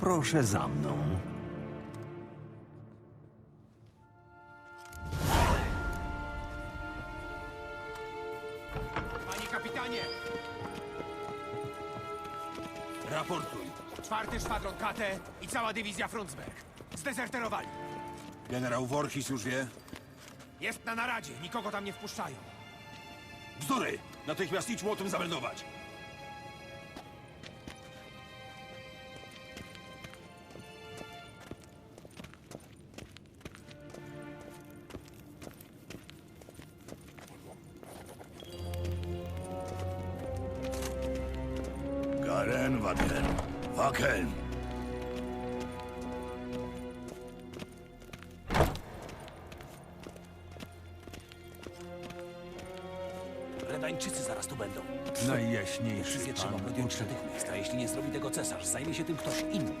Proszę za mną. Panie kapitanie! Raportuj. Czwarty szwadron KT i cała dywizja Frundsberg. Zdezerterowali. Generał Voorhis już wie? Jest na naradzie, nikogo tam nie wpuszczają. Bzdury! Natychmiast idź mu o tym zameldować. Podjąć natychmiast, a jeśli nie zrobi tego cesarz, zajmie się tym ktoś inny.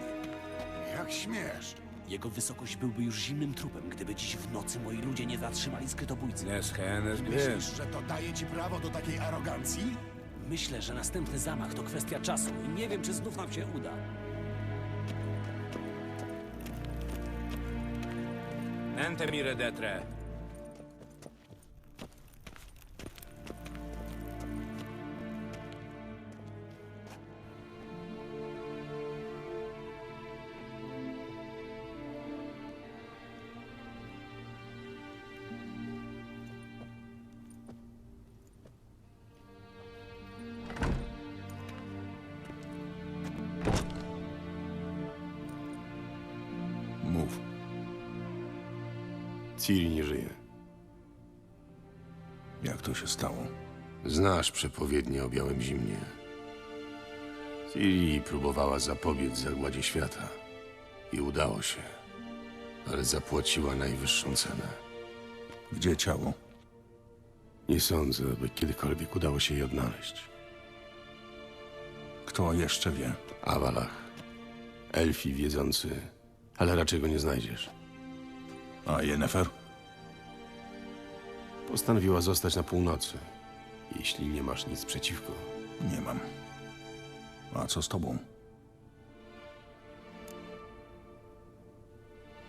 Jak śmiesz? Jego wysokość byłby już zimnym trupem, gdyby dziś w nocy moi ludzie nie zatrzymali skrytobójcy. Myślisz, że to daje ci prawo do takiej arogancji? Myślę, że następny zamach to kwestia czasu i nie wiem, czy znów nam się uda. Mente mi redetre. Ciri nie żyje. Jak to się stało? Znasz przepowiednie o białym zimnie. Ciri próbowała zapobiec zagładzie świata. I udało się. Ale zapłaciła najwyższą cenę. Gdzie ciało? Nie sądzę, by kiedykolwiek udało się jej odnaleźć. Kto jeszcze wie? Awalach. Elfi wiedzący, ale raczej go nie znajdziesz. A Yennefer? Postanowiła zostać na północy. Jeśli nie masz nic przeciwko. Nie mam. A co z tobą?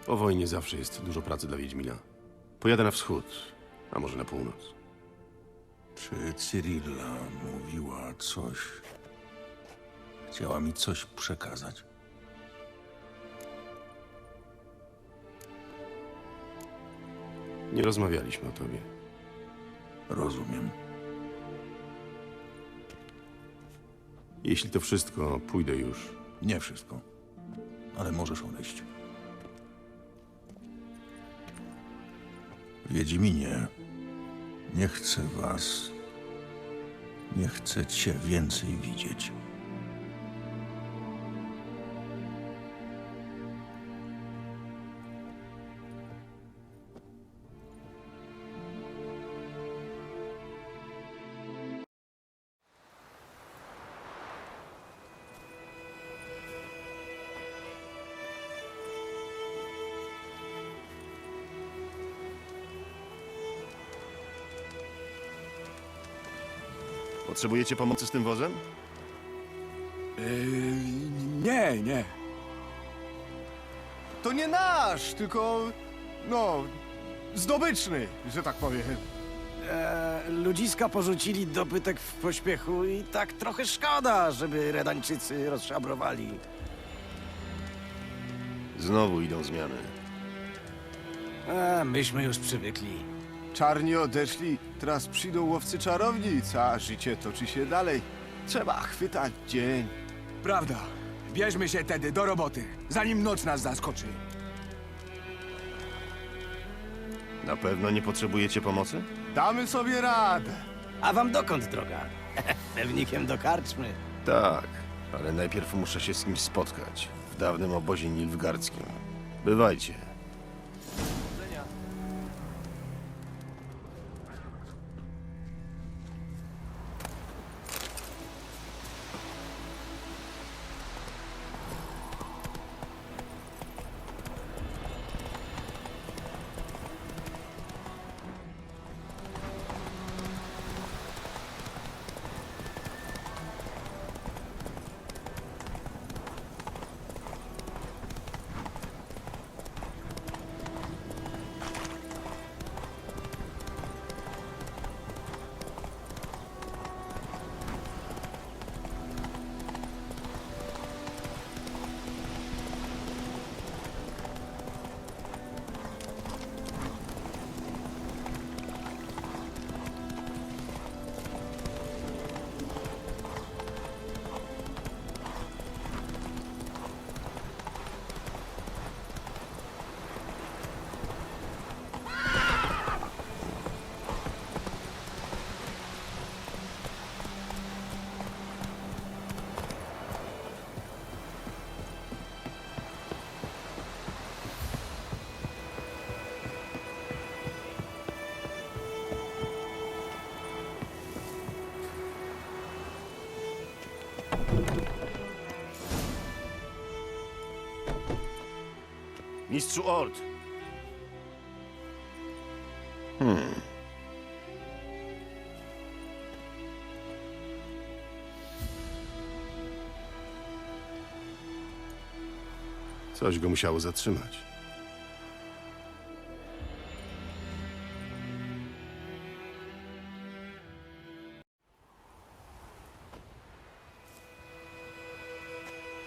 Po wojnie zawsze jest dużo pracy dla Wiedźmina. Pojadę na wschód, a może na północ. Czy Cyrilla mówiła coś? Chciała mi coś przekazać. Nie rozmawialiśmy o tobie. Rozumiem. Jeśli to wszystko, pójdę już. Nie wszystko. Ale możesz odejść. Wiedźminie, nie chcę was. Nie chcę cię więcej widzieć. Potrzebujecie pomocy z tym wozem? Nie, nie. To nie nasz, tylko. No. zdobyczny, że tak powiem. E, ludziska porzucili dobytek w pośpiechu i tak trochę szkoda, żeby Redańczycy rozszabrowali. Znowu idą zmiany. A, myśmy już przywykli. Czarni odeszli, teraz przyjdą łowcy czarownic, a życie toczy się dalej. Trzeba chwytać dzień. Prawda. Bierzmy się tedy do roboty, zanim noc nas zaskoczy. Na pewno nie potrzebujecie pomocy? Damy sobie radę. A wam dokąd droga? Pewnikiem do karczmy. Tak, ale najpierw muszę się z kimś spotkać. W dawnym obozie nilfgardzkim. Bywajcie. Mistrzu Ord! Coś go musiało zatrzymać.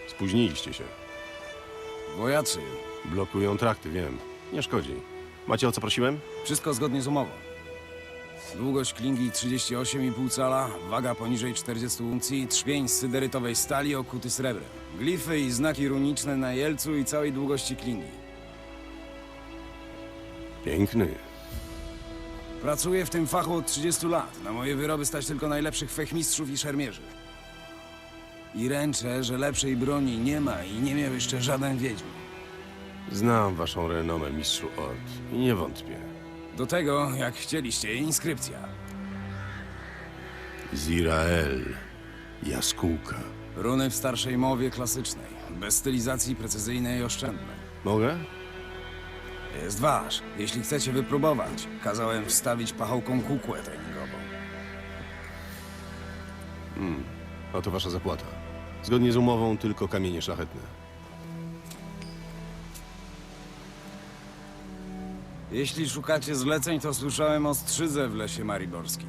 Spóźniliście się. Wojacy, Blokują trakty, wiem. Nie szkodzi. Macie o co prosiłem? wszystko zgodnie z umową. Długość klingi 38,5 cala, waga poniżej 40 uncji, trzpień z syderytowej stali okuty srebrem. Glify i znaki runiczne na jelcu i całej długości klingi. Piękny. Pracuję w tym fachu od 30 lat. Na moje wyroby stać tylko najlepszych fechmistrzów i szermierzy. I ręczę, że lepszej broni nie ma i nie miał jeszcze żaden wiedźmin. Znam waszą renomę, mistrzu Ord. I nie wątpię. Do tego, jak chcieliście, inskrypcja. Zirael. Jaskółka. Runy w starszej mowie klasycznej, bez stylizacji precyzyjnej i oszczędnej. Mogę? Jest wasz. Jeśli chcecie wypróbować, kazałem wstawić pachołką kukłę treningową. Oto wasza zapłata. Zgodnie z umową tylko kamienie szlachetne. Jeśli szukacie zleceń, to słyszałem o strzydze w lesie mariborskim.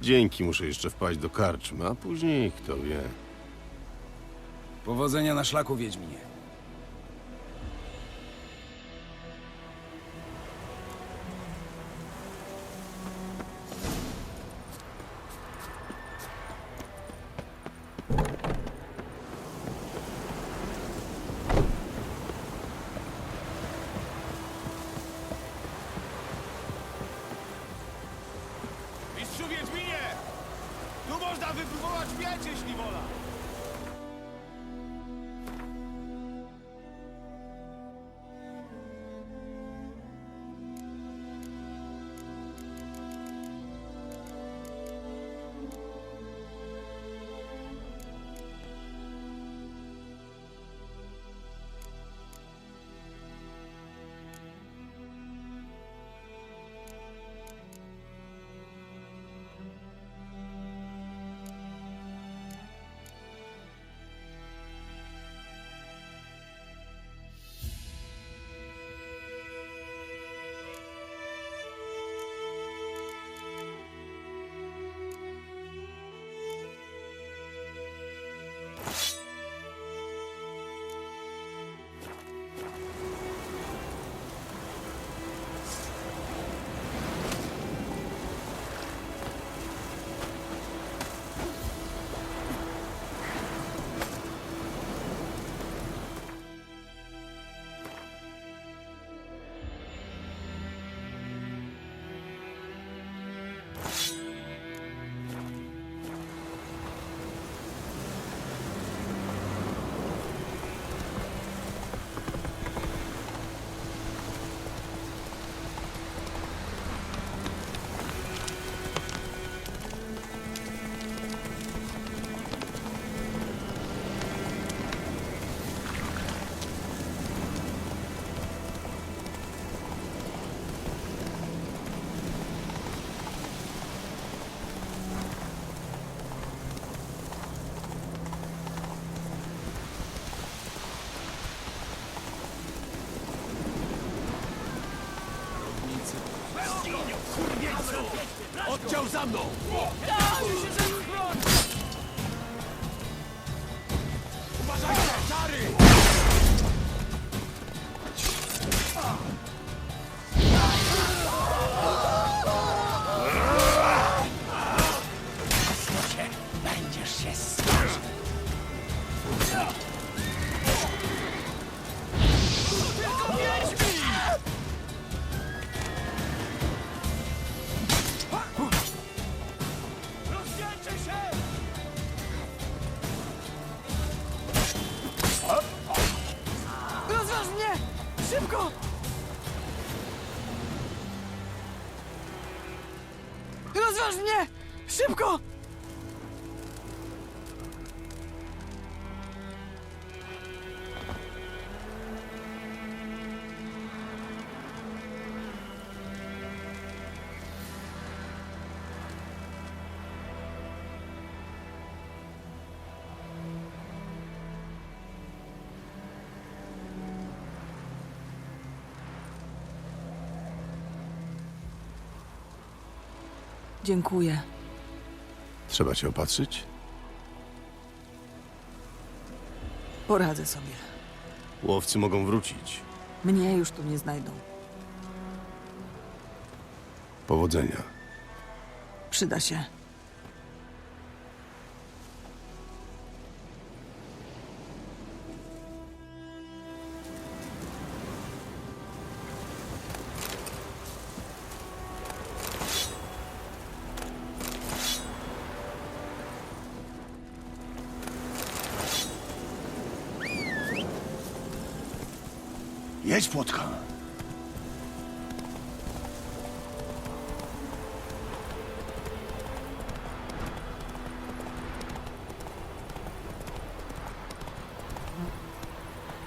Dzięki muszę jeszcze wpaść do karczmy, a później kto wie. Powodzenia na szlaku, Wiedźminie. disparando. Dziękuję. Trzeba cię opatrzyć? Poradzę sobie. Łowcy mogą wrócić. Mnie już tu nie znajdą. Powodzenia. Przyda się. Jedź, płotka.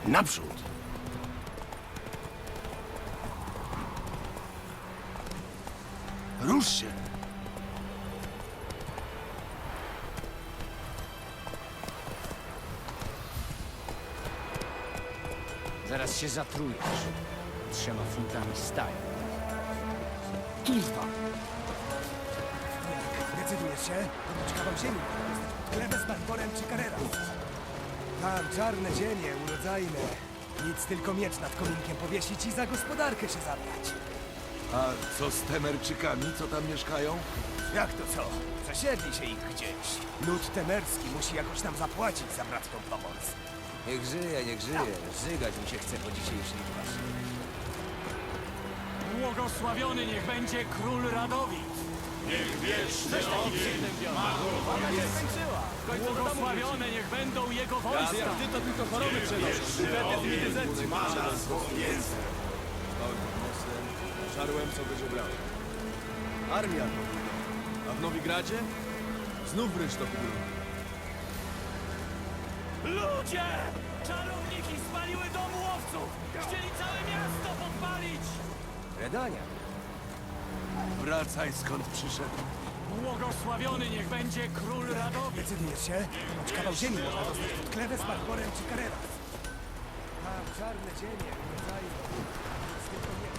Naprzód! Rusz się. Zaraz się zatrujesz. Trzema funtami stali. Decydujesz się? Doczka wam ziemi. Glebę z Barborem czy Carrera? Tam czarne ziemie, urodzajne. Nic, tylko miecz nad kominkiem powiesić i za gospodarkę się zabrać. A co z temerczykami, co tam mieszkają? Jak to co? Przesiedli się ich gdzieś. Lud temerski musi jakoś nam zapłacić za bratką pomoc. Niech żyje, niech żyje. Żygać mi się chce po dzisiejszej twarzy. Błogosławiony niech będzie król Radowid. Niech wieczny ogień Błogosławione niech będą jego wojska. Ty to tylko choroby przenosisz. Żarłem, co będzie brał. Armia to A w Nowigradzie? Znów ryż to wygląda. Ludzie! Czarowniki spaliły dom łowców! Chcieli całe miasto podpalić! Redania. Wracaj skąd przyszedł. Błogosławiony niech będzie król Radowid. Decydujesz się? Choć kawał ziemi można dostać pod klewę z Barborem czy Carrera. Tam czarne ziemie, urodzajne. Nic tylko nie-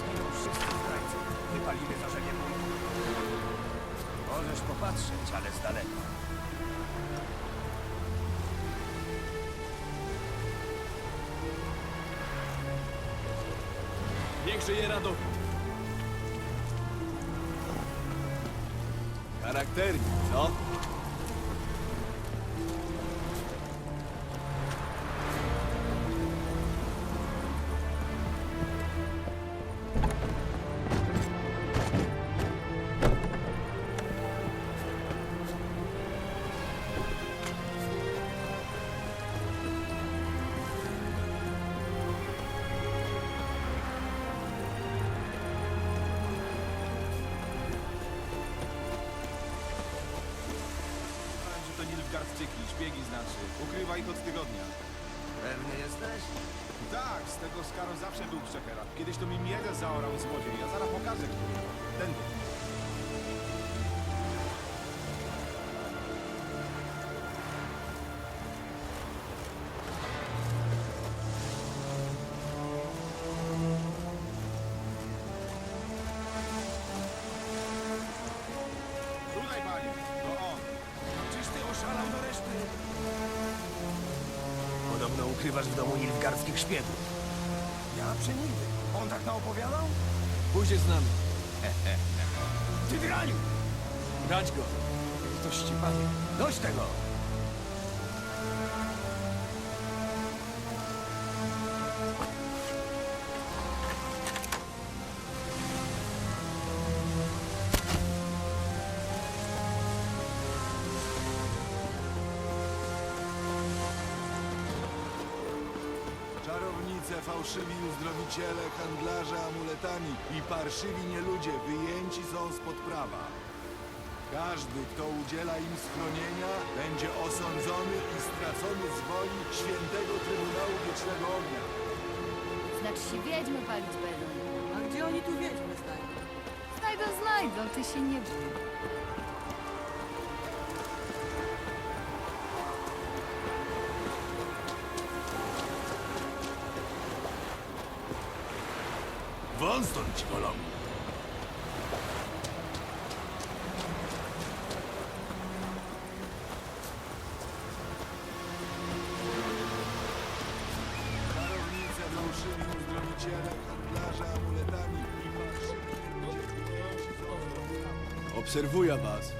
zginą wszyscy zdrajcy. Wypalimy. Możesz popatrzeć, ale z daleka. Niech żyje Radowid. Charakternik, co? Znaczy. Ukrywa ich od tygodnia. Pewny jesteś? Tak, z tego Skaro zawsze był przekera. Kiedyś to mi miedę zaorał złodziej. Ja zaraz pokażę, który. Tędy. Ukrywasz w domu nilfgardzkich szpiegów. Ja przenigdy. On tak naopowiadał? Pójdzie z nami. Ty draniu! Brać go. To ścipanie. Dość tego! Fałszywi uzdrowiciele, handlarze amuletami i parszywi nieludzie wyjęci są spod prawa. Każdy, kto udziela im schronienia, będzie osądzony i stracony z woli świętego Trybunału Wiecznego Ognia. Znaczy się wiedźmy palić będą. A gdzie oni tu wiedźmy znajdą? Znajdą, znajdą, ty się nie bój. Ci wolą. Fałszywi uzdrowiciele, handlarze amuletami i. Obserwuję was.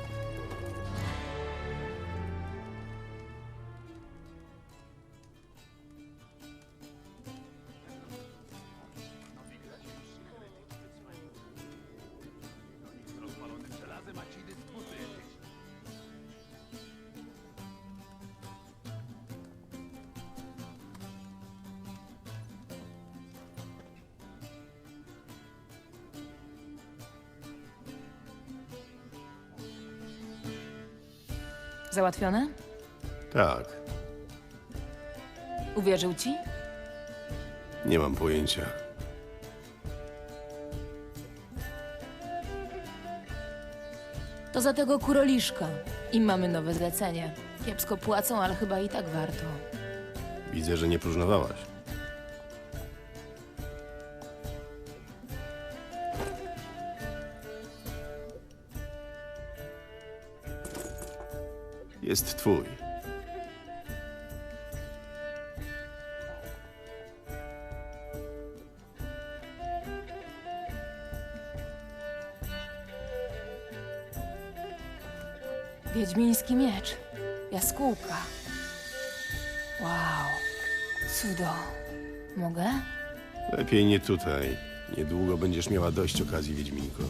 Załatwione? Tak, Uwierzył ci? nie mam pojęcia. To za tego kuroliszka. I mamy nowe zlecenie. Kiepsko płacą, ale chyba i tak warto. Widzę, że nie próżnowałaś. Jest twój. Wiedźmiński miecz. Jaskółka. Wow. Cudo. Mogę? Lepiej nie tutaj. Niedługo będziesz miała dość okazji, Wiedźminko.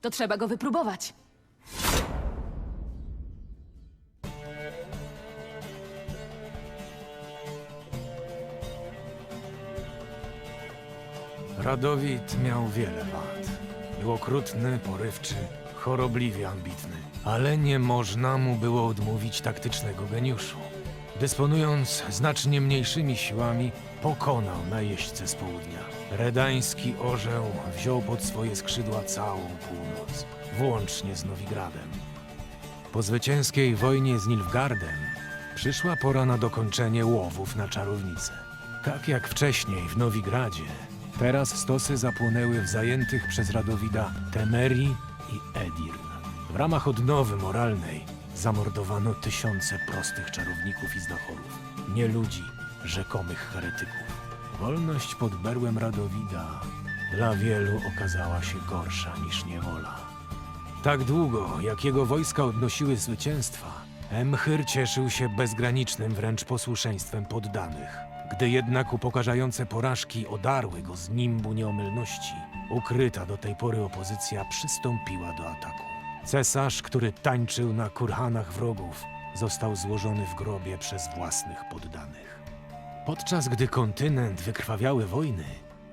To trzeba go wypróbować. Radowid miał wiele wad. Był okrutny, porywczy, chorobliwie ambitny. Ale nie można mu było odmówić taktycznego geniuszu. Dysponując znacznie mniejszymi siłami, pokonał najeźdźcę z południa. Redański orzeł wziął pod swoje skrzydła całą północ, włącznie z Nowigradem. Po zwycięskiej wojnie z Nilfgardem przyszła pora na dokończenie łowów na czarownicę. Tak jak wcześniej w Nowigradzie, teraz stosy zapłonęły w zajętych przez Radowida Temerii i Edirn. W ramach odnowy moralnej zamordowano tysiące prostych czarowników i znachorów, nie ludzi, rzekomych heretyków. Wolność pod berłem Radowida dla wielu okazała się gorsza niż niewola. Tak długo, jak jego wojska odnosiły zwycięstwa, Emchyr cieszył się bezgranicznym wręcz posłuszeństwem poddanych. Gdy jednak upokarzające porażki odarły go z nimbu nieomylności, ukryta do tej pory opozycja przystąpiła do ataku. Cesarz, który tańczył na kurhanach wrogów, został złożony w grobie przez własnych poddanych. Podczas gdy kontynent wykrwawiały wojny,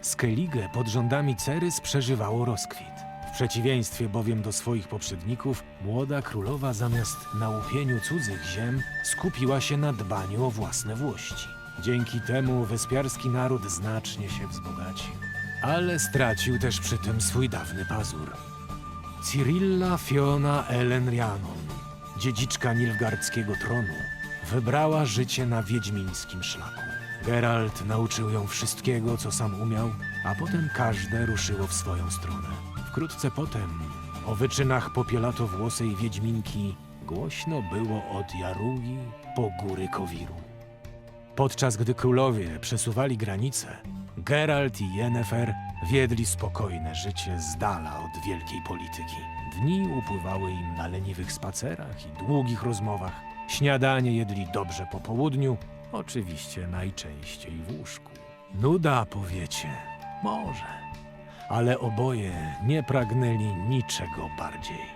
Skellige pod rządami Cerys przeżywało rozkwit. W przeciwieństwie bowiem do swoich poprzedników, młoda królowa zamiast na łupieniu cudzych ziem skupiła się na dbaniu o własne włości. Dzięki temu wyspiarski naród znacznie się wzbogacił. Ale stracił też przy tym swój dawny pazur. Cyrilla Fiona Ellen Rhiannon, dziedziczka nilfgardzkiego tronu, wybrała życie na wiedźmińskim szlaku. Geralt nauczył ją wszystkiego, co sam umiał, a potem każde ruszyło w swoją stronę. Wkrótce potem o wyczynach popielatowłosej wiedźminki głośno było od Jarugi po góry Kowiru. Podczas gdy królowie przesuwali granice, Geralt i Yennefer wiedli spokojne życie z dala od wielkiej polityki. Dni upływały im na leniwych spacerach i długich rozmowach. Śniadanie jedli dobrze po południu, oczywiście najczęściej w łóżku. Nuda, powiecie, może, ale oboje nie pragnęli niczego bardziej.